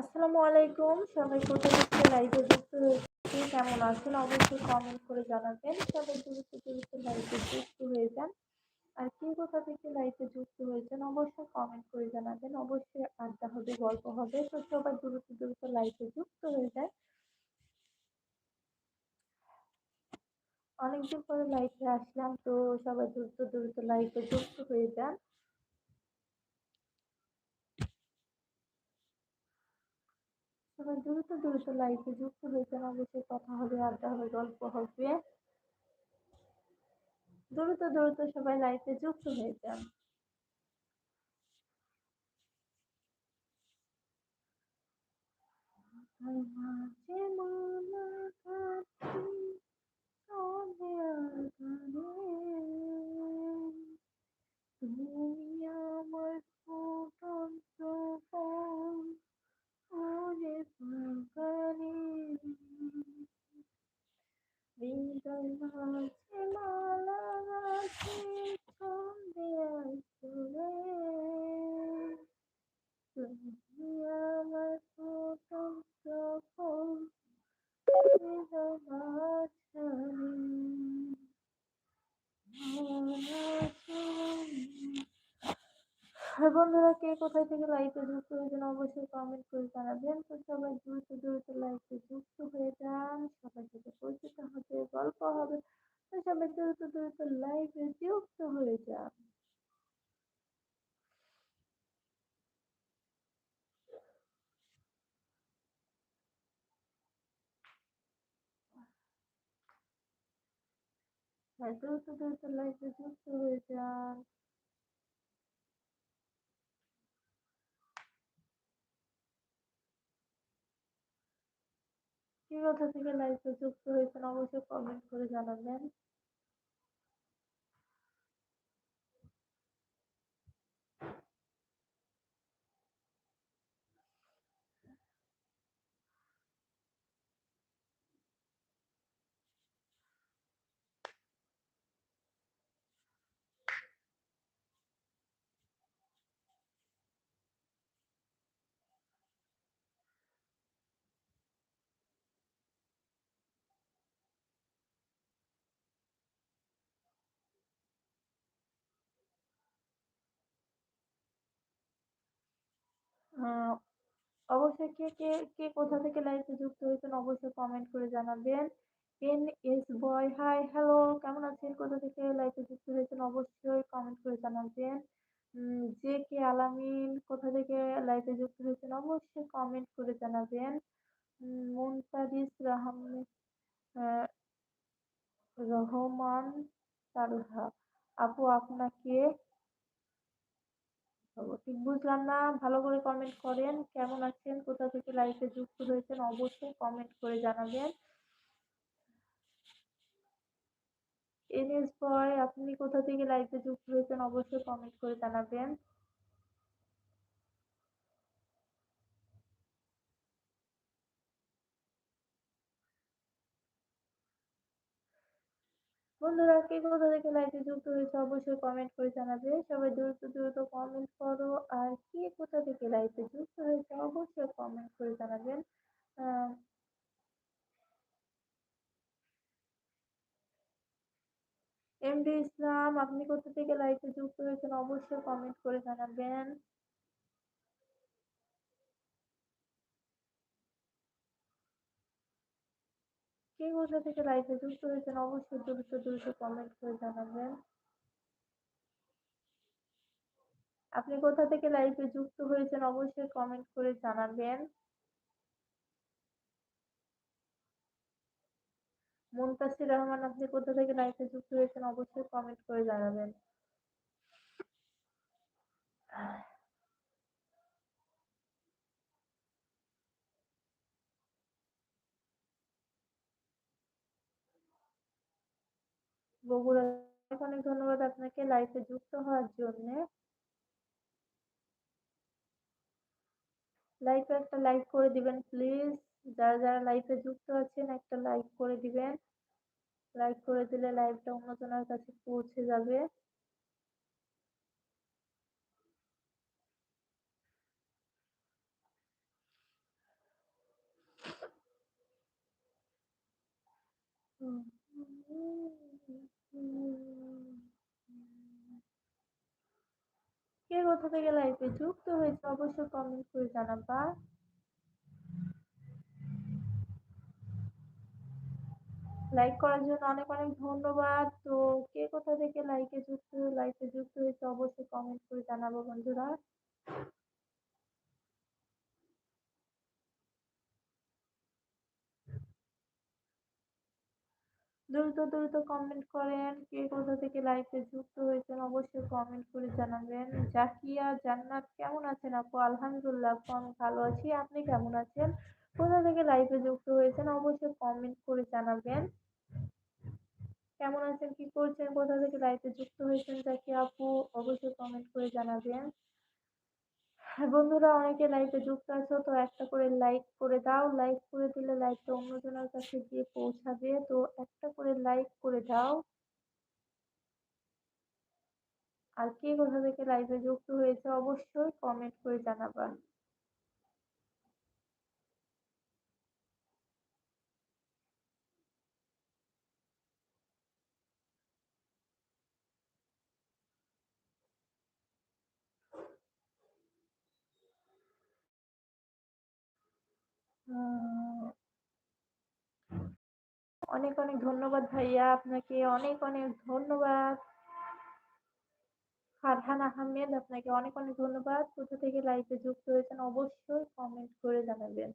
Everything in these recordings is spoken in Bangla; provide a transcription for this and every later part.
আসসালামু আলাইকুম। সবাই কোথা থেকে লাইভে যুক্ত হয়েছে, কেমন আছেন? অবশ্যই কমেন্ট করে জানাবেন। সবাই দ্রুত দ্রুত লাইভে যুক্ত হয়ে যান। আর কে কোথা থেকে লাইভে যুক্ত হয়েছেন, অবশ্যই কমেন্ট করে জানাবেন। অবশ্যই আড্ডা হবে, গল্প হবে। তো সবাই দ্রুত দ্রুত লাইভে যুক্ত হয়ে যায় অনেকদিন পরে লাইভে আসলাম, তো সবাই দ্রুত দ্রুত লাইভে যুক্ত হয়ে যান। সবাই দ্রুত দ্রুত লাইফে যুক্ত না অবশ্যই কথা হবে, আড্ডা হবে, গল্প হবে। দ্রুত দ্রুত সবাই লাইফে যুক্ত হয়ে যান। মাঝে মোলাকাতি আর বন্ধুরা, কে কোথায় থেকে লাইভে যুক্ত হয়েছেন অবশ্যই কমেন্ট করে জানাবেন। তো সবাই দ্রুত দ্রুত লাইভে যুক্ত হয়ে যান। সবার সাথে পরিচিত হবে গল্প হবে। তো সবাই দ্রুত দ্রুত লাইভে যুক্ত হয়ে যান। দ্রুত দ্রুত লাইভে যুক্ত হয়ে যান। কোথা থেকে লাইভে যুক্ত হয়েছেন অবশ্যই কমেন্ট করে জানাবেন। অবশ্যই কে কে কে কোথা থেকে লাইভে যুক্ত হয়েছেন অবশ্যই কমেন্ট করে জানাবেন। N S boy hi hello কেমন আছেন? কোথা থেকে লাইভে যুক্ত হয়েছেন অবশ্যই কমেন্ট করে জানাবেন। জে কে আলামিন কোথা থেকে লাইভে যুক্ত হয়েছেন অবশ্যই কমেন্ট করে জানাবেন। মুনতারিস রাহমান রহমান তালহা আপু, আপনাকে ঠিক বুঝলাম না ভালো করে কমেন্ট করেন, কেমন আছেন, কোথা থেকে লাইভে যুক্ত হয়েছেন অবশ্যই কমেন্ট করে জানাবেন। এনএস বয় আপনি কোথা থেকে লাইভে যুক্ত হয়েছেন অবশ্যই কমেন্ট করে জানাবেন। বন্ধুরা, কে কোথা থেকে লাইভে যুক্ত হয়েছে অবশ্যই কমেন্ট করে জানাবে। সবাই দ্রুত দ্রুত কমেন্ট করো। আর কে কোথা থেকে লাইভে যুক্ত হয়েছে অবশ্যই কমেন্ট করে জানাবেন। এমডি ইসলাম আপনি কোথা থেকে লাইভে যুক্ত হয়েছেন অবশ্যই কমেন্ট করে জানাবেন। কে কোথা থেকে লাইভে যুক্ত হয়েছেন, অবশ্যই দ্রুত দ্রুত কমেন্ট করে জানাবেন। আপনি কোথা থেকে লাইভে যুক্ত হয়েছেন, অবশ্যই কমেন্ট করে জানাবেন। মুনতাসির রহমান, আপনি কোথা থেকে লাইভে যুক্ত হয়েছেন, অবশ্যই কমেন্ট করে জানাবেন। বগুড়া অনেক ধন্যবাদ আপনাকে লাইফে যুক্ত হওয়ার জন্য। লাইফে একটা লাইক করে দিবেন প্লিজ যারা যারা লাইফে যুক্ত আছেন, একটা লাইক করে দিবেন। লাইক করে দিলে লাইভটা অন্যজনের কাছে পৌঁছে যাবে। কে কোথা থেকে লাইভে যুক্ত হয়েছে অবশ্যই কমেন্ট করে জানাবা। লাইক করার জন্য অনেক অনেক ধন্যবাদ। তো কে কোথা থেকে লাইকে যুক্ত লাইকে যুক্ত হয়েছে, অবশ্যই কমেন্ট করে জানাব বন্ধুরা। দ্রুত দ্রুত কমেন্ট করেন। কে কোথা থেকে লাইভে যুক্ত হয়েছেন অবশ্যই কমেন্ট করে জানাবেন। জাকিয়া, জান্নাত কেমন আছেন আপু? আলহামদুলিল্লাহ আমি ভালো আছি। আপনি কেমন আছেন? কোথা থেকে লাইভে যুক্ত হয়েছেন অবশ্যই কমেন্ট করে জানাবেন। কেমন আছেন? কি করছেন? কোথা থেকে লাইভে যুক্ত হয়েছেন জাকিয়া আপু? অবশ্যই কমেন্ট করে জানাবেন। বন্ধুরা অনেকে লাইভে যুক্ত আছো, তো একটা করে লাইক করে দাও। লাইক করে দিলে লাইভটা অন্যজনের কাছে গিয়ে পৌঁছাবে। তো একটা করে লাইক করে দাও। আর কে কোথা থেকে লাইভে যুক্ত হয়েছে অবশ্যই কমেন্ট করে জানাবা। অনেক অনেক ধন্যবাদ ভাইয়া। আপনাকে অনেক অনেক ধন্যবাদ। ফারহান আহমেদ, আপনাকে অনেক অনেক ধন্যবাদ। কোথা থেকে লাইভে যুক্ত হয়েছেন অবশ্যই কমেন্ট করে জানাবেন।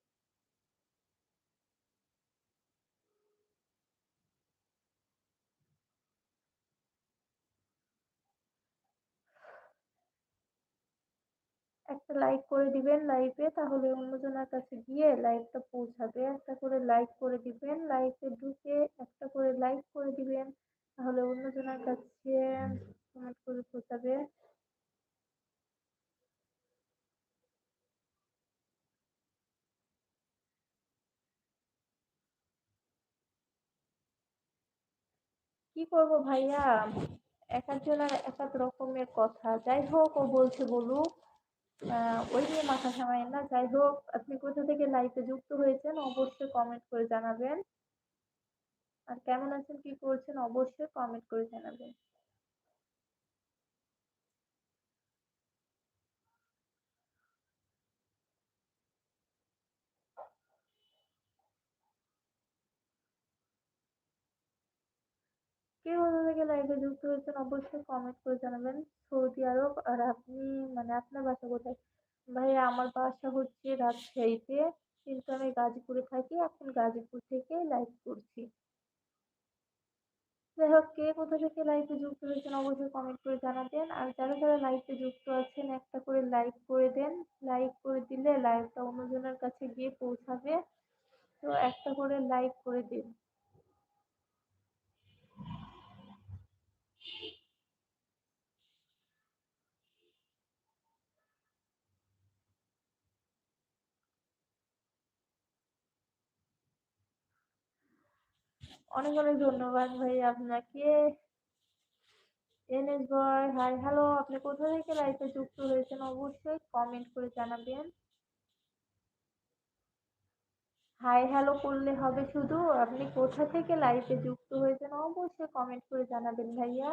একটা লাইক করে দিবেন লাইভে তাহলে অন্যজনের কাছে গিয়ে লাইভটা পৌঁছাবে। একটা করে লাইক করে দিবেন লাইভে ঢুকে একটা করে লাইক করে দিবেন, তাহলে অন্যজনের কাছে কমেন্ট করে পৌঁছাবে। কি করব ভাইয়া? এক একজনের এক এক রকমের কথা। যাই হোক, ও বলছে, বলুক। ওই নিয়ে মাথা ঘামাইয়েন না। যাই হোক, আপনি কোথা থেকে লাইভে যুক্ত হয়েছেন অবশ্যই কমেন্ট করে জানাবেন। আর কেমন আছেন, কি করছেন অবশ্যই কমেন্ট করে জানাবেন। কে কোথা থেকে লাইভে যুক্ত হয়েছেন অবশ্যই কমেন্ট করে জানাবেন। সৌদি আরব আর আপনি মানে আপনার বাসা কোথায়? ভাইয়া আমার বাসা হচ্ছে রাজশাহীতে, কিন্তু আমি গাজীপুরে থাকি, এখন গাজীপুর থেকে লাইভ করছি। যাই হোক, কে কোথা থেকে লাইভে যুক্ত হয়েছেন অবশ্যই কমেন্ট করে জানাবেন। আর যারা যারা লাইভে যুক্ত আছেন, একটা করে লাইক করে দেন। লাইক করে দিলে লাইভটা অন্যজনের কাছে গিয়ে পৌঁছাবে। তো একটা করে লাইক করে দিন। অনেক অনেক ধন্যবাদ ভাই আপনাকে। এনএস বয় হাই হ্যালো আপনি কোথা থেকে লাইফে যুক্ত হয়েছেন অবশ্যই কমেন্ট করে জানাবেন। হাই হ্যালো করলে হবে শুধু, আপনি কোথা থেকে লাইফে যুক্ত হয়েছেন অবশ্যই কমেন্ট করে জানাবেন ভাইয়া।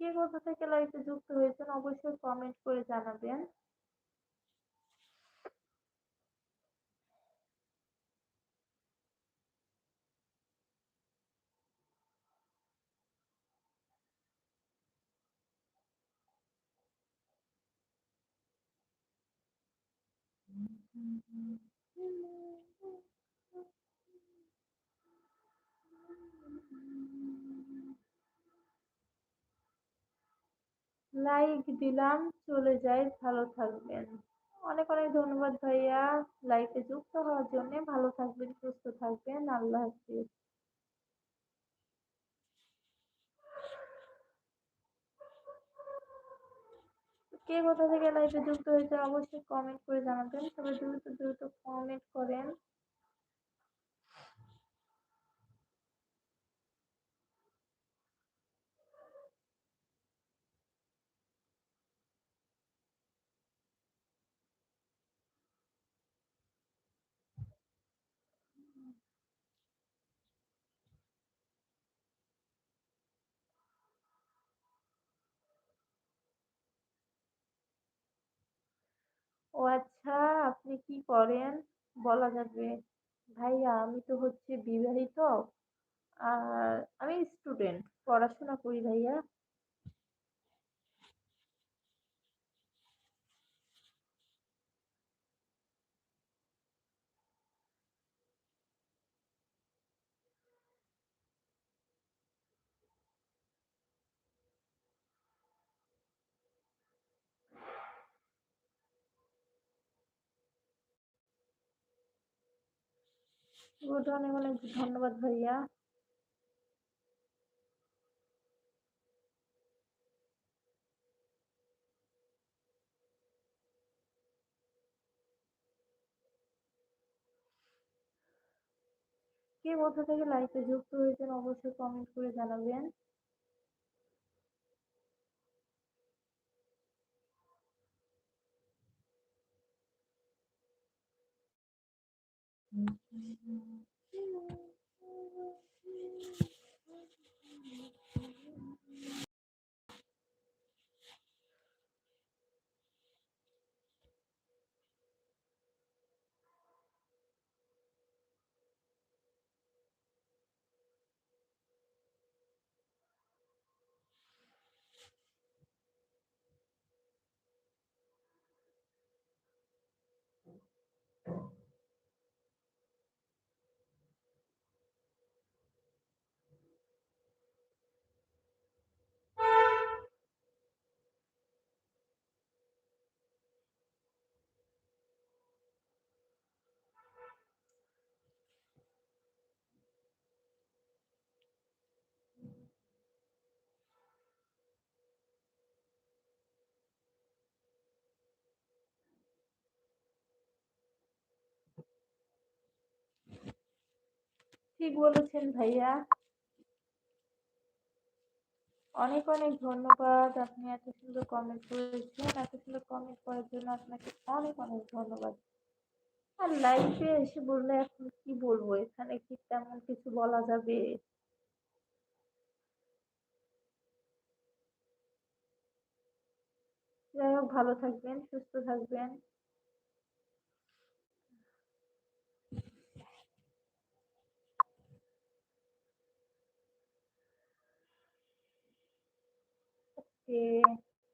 কে কোথা থেকে লাইভে যুক্ত হয়েছেন অবশ্যই কমেন্ট করে জানাবেন। লাইক দিলাম, চলে যাই, ভালো থাকবেন। অনেক অনেক ধন্যবাদ ভাইয়া। লাইফে যুক্ত হওয়ার জন্য ভালো থাকবেন, সুস্থ থাকবেন। আল্লাহ হাফিজ। কে কোথা থেকে লাইফে যুক্ত হয়েছে অবশ্যই কমেন্ট করে জানাবেন। তবে দ্রুত দ্রুত কমেন্ট করেন। ও আচ্ছা আপনি কি করেন? বলা যাবে। ভাইয়া, আমি তো হচ্ছে বিবাহিত। আর আমি স্টুডেন্ট পড়াশোনা করি ভাইয়া। গুড অনেক অনেক ধন্যবাদ ভাইয়া। কে কোথা থেকে লাইভে যুক্ত হয়েছেন অবশ্যই কমেন্ট করে জানাবেন। 嗯，为什么？ঠিক বলেছেন ভাইয়া? অনেক অনেক ধন্যবাদ। আপনি এত সুন্দর কমেন্ট করেছেন। এত সুন্দর কমেন্ট করার জন্য আপনাকে অনেক অনেক ধন্যবাদ। আর লাইভে এসে বললে এখন কি বলব? এখানে কি তেমন কিছু বলা যাবে? যাই হোক, ভালো থাকবেন, সুস্থ থাকবেন। eh,